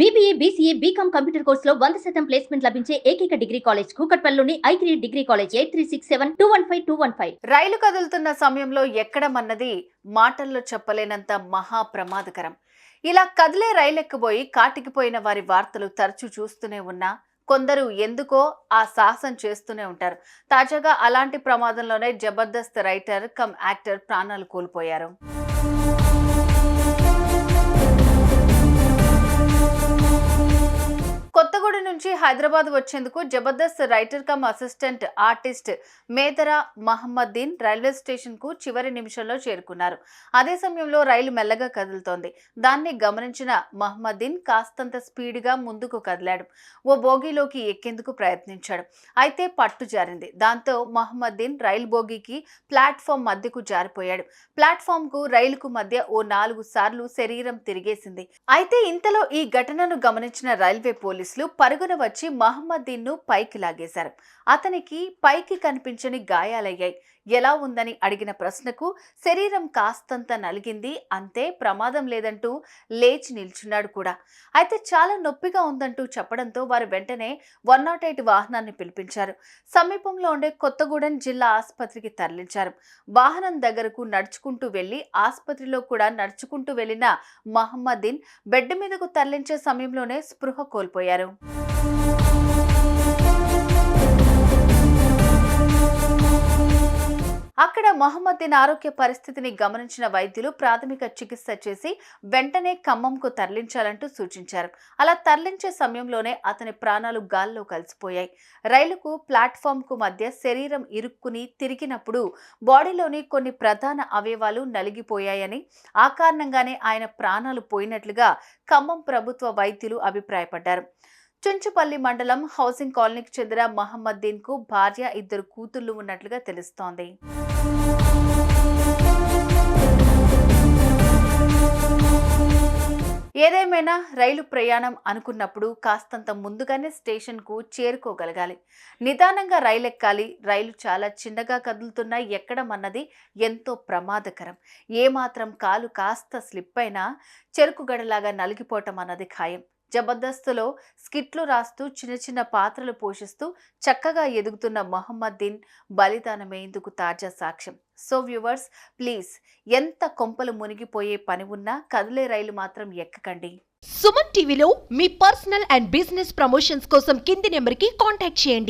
BBA BCA BCom computer కోర్సులో వంద శాతం ప్లేస్మెంట్ లభించే ఏకైక డిగ్రీ కాలేజ్ కూకట్పల్లిలోని ఐక్రీ degree college eight three six seven two one five two one five రైలు కదులుతున్న సమయంలో ఎక్కడమన్నది మాటల్లో చెప్పలేనంత మహా ప్రమాదకరం ఇలా కదిలే రైలు ఎక్కిపోయి కాటికిపోయిన వారి వార్తలు తరచూ చూస్తూనే ఉన్నా కొందరు ఎందుకో ఆ సాహసం చేస్తూనే ఉంటారు. తాజాగా అలాంటి ప్రమాదంలోనే జబర్దస్త్ రైటర్ కమ్ యాక్టర్ ప్రాణాలు కోల్పోయారు. బెంగళూరు నుంచి హైదరాబాద్ వచ్చేందుకు Jabardasth writer cum assistant artist Medara Mahammaddin railway స్టేషన్కు చివరి నిమిషంలో చేరుకున్నారు. అదే సమయంలో రైలు మెల్లగా కదులుతోంది. దాన్ని గమనించిన మహమ్మద్దీన్ కాస్తంత స్పీడ్గా ముందుకు కదిలాడు. ఓ బోగీలోకి ఎక్కేందుకు ప్రయత్నించాడు. అయితే పట్టు జారింది. దాంతో మహమ్మద్దీన్ రైలు బోగీకి ప్లాట్ఫామ్ మధ్యకు జారిపోయాడు. ప్లాట్ఫామ్కు రైలుకు మధ్య ఓ నాలుగు సార్లు శరీరం తిరిగేసింది. అయితే ఇంతలో ఈ ఘటనను గమనించిన రైల్వే పోలీసులు పరుగున వచ్చి మహమ్మద్దీన్ను పైకి లాగేశారు. అతనికి పైకి కనిపించని గాయాలయ్యాయి. ఎలా ఉందని అడిగిన ప్రశ్నకు శరీరం కాస్తంత నలిగింది. అంతే ప్రమాదం లేదంటూ లేచి నిల్చున్నాడు కూడా. అయితే చాలా నొప్పిగా ఉందంటూ చెప్పడంతో వారు వెంటనే వన్ నాట్ ఎయిట్ వాహనాన్ని పిలిపించారు. సమీపంలో ఉండే కొత్తగూడెం జిల్లా ఆసుపత్రికి తరలించారు. వాహనం దగ్గరకు నడుచుకుంటూ వెళ్ళి ఆసుపత్రిలో కూడా నడుచుకుంటూ వెళ్ళిన మహమ్మద్దీన్ బెడ్ మీదకు తరలించే సమయంలోనే స్పృహ కోల్పోయారు. అక్కడ మొహమ్మద్దీన్ ఆరోగ్య పరిస్థితిని గమనించిన వైద్యులు ప్రాథమిక చికిత్స చేసి వెంటనే ఖమ్మంకు తరలించాలంటూ సూచించారు. అలా తరలించే సమయంలోనే అతని ప్రాణాలు గాల్లో కలిసిపోయాయి. రైలుకు ప్లాట్ఫామ్కు మధ్య శరీరం ఇరుక్కుని తిరిగినప్పుడు బాడీలోని కొన్ని ప్రధాన అవయవాలు నలిగిపోయాయని ఆ కారణంగానే ఆయన ప్రాణాలు పోయినట్లుగా ఖమ్మం ప్రభుత్వ వైద్యులు అభిప్రాయపడ్డారు. చుంచుపల్లి మండలం హౌసింగ్ కాలనీకి చెందిన మహమ్మద్దీన్కు భార్య ఇద్దరు కూతుళ్ళు ఉన్నట్లుగా తెలుస్తోంది. ఏదేమైనా రైలు ప్రయాణం అనుకున్నప్పుడు కాస్తంత ముందుగానే స్టేషన్కు చేరుకోగలగాలి. నిదానంగా రైలు ఎక్కాలి రైలు చాలా చిన్నగా కదులుతున్నా ఎక్కడం అన్నది ఎంతో ప్రమాదకరం. ఏమాత్రం కాలు కాస్త స్లిప్ అయినా చెరుకు గడలాగా నలిగిపోవటం అన్నది ఖాయం. జబర్దస్త్లో స్కిట్లు రాస్తూ చిన్న చిన్న పాత్రలు పోషిస్తూ చక్కగా ఎదుగుతున్న మొహమ్మద్దీన్ బలిదానమే ఇందుకు తాజా సాక్ష్యం. సో వ్యూవర్స్ ప్లీజ్ ఎంత కొంపలు మునిగిపోయే పని ఉన్నా కదిలే రైలు మాత్రం ఎక్కకండి. సుమన్ టీవీలో మీ పర్సనల్ అండ్ బిజినెస్ ప్రమోషన్స్ కోసం కింది నెంబర్కి కాంటాక్ట్ చేయండి.